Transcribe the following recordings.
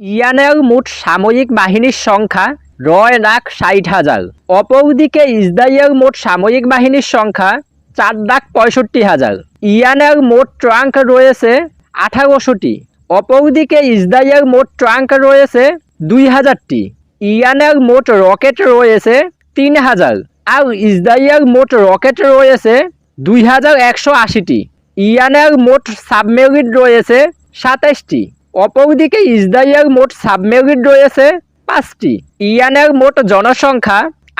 ইয়ানের মোট সামরিক বাহিনীর সংখ্যা নয় লাখ ষাট হাজার। অপরদিকে ইসরায়েলের মোট সামরিক বাহিনীর সংখ্যা চার লাখ পঁয়ষট্টি হাজার। ইয়ানের মোট ট্রাঙ্ক রয়েছে আঠারোশোটি। অপরদিকে ইসরায়েলের মোট ট্রাঙ্ক রয়েছে দুই হাজারটি। ইয়ানের মোট রকেট রয়েছে তিন হাজার। আর ইসরায়েলের মোট রকেট রয়েছে দুই হাজার একশো আশিটি। ইয়ানের মোট সাবমেরিন রয়েছে সাতাশটি অপরদিকে ইসরায়েলের মোট সাবমেরিন রয়েছে পাঁচটি। ইয়ানের মোট জনসংখ্যা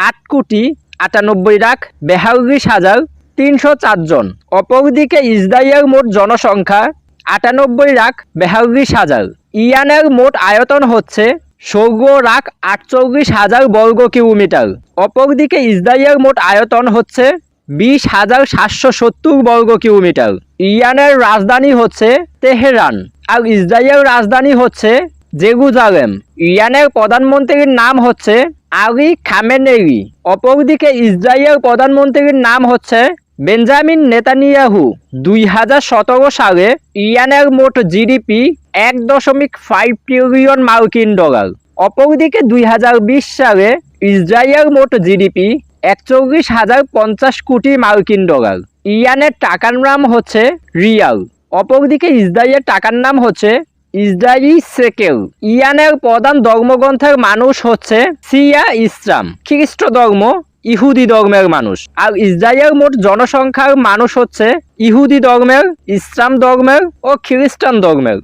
আট কোটি আটানব্বই লাখ বেহাল্লিশ হাজার তিনশো চারজন অপরদিকে ইসরায়েলের মোট জনসংখ্যা আটানব্বই লাখ বেহাল্লিশ হাজার। ইয়ানের মোট আয়তন হচ্ছে ষোলো লাখ আটচল্লিশ হাজার বর্গ কিলোমিটার। অপরদিকে ইসরায়েলের মোট আয়তন হচ্ছে বিশ হাজার সাতশো সত্তর বর্গ কিলোমিটার। ইরানের রাজধানী হচ্ছে তেহরান। আর ইসরায়েল রাজধানী হচ্ছে জেরুজালেম। ইরানের প্রধানমন্ত্রীর নাম হচ্ছে আলী খামেনেরি। অপরদিকে ইসরায়েল প্রধানমন্ত্রীর নাম হচ্ছে বেঞ্জামিন নেতানিয়াহু। দুই হাজার সতেরো সালে ইরানের মোট জিডিপি এক দশমিক ফাইভ ট্রিলিয়ন মার্কিন ডলার। অপরদিকে দুই হাজার বিশ সালে ইসরায়েল মোট জিডিপি একচল্লিশ হাজার পঞ্চাশ কোটি মার্কিন ডলার। ইরানের টাকার নাম হচ্ছে রিয়াল। অপরদিকে ইসরায়েলের টাকার নাম হচ্ছে ইসরায়েলি সেকেল। ইয়ানের প্রধান ধর্মগ্রন্থের মানুষ হচ্ছে সিয়া ইসলাম। খ্রিস্ট ধর্ম, ইহুদি ধর্মের মানুষ। আর ইসরায়েলের মোট জনসংখ্যার মানুষ হচ্ছে ইহুদি ধর্মের, ইসলাম ধর্মের ও খ্রিস্টান ধর্মের।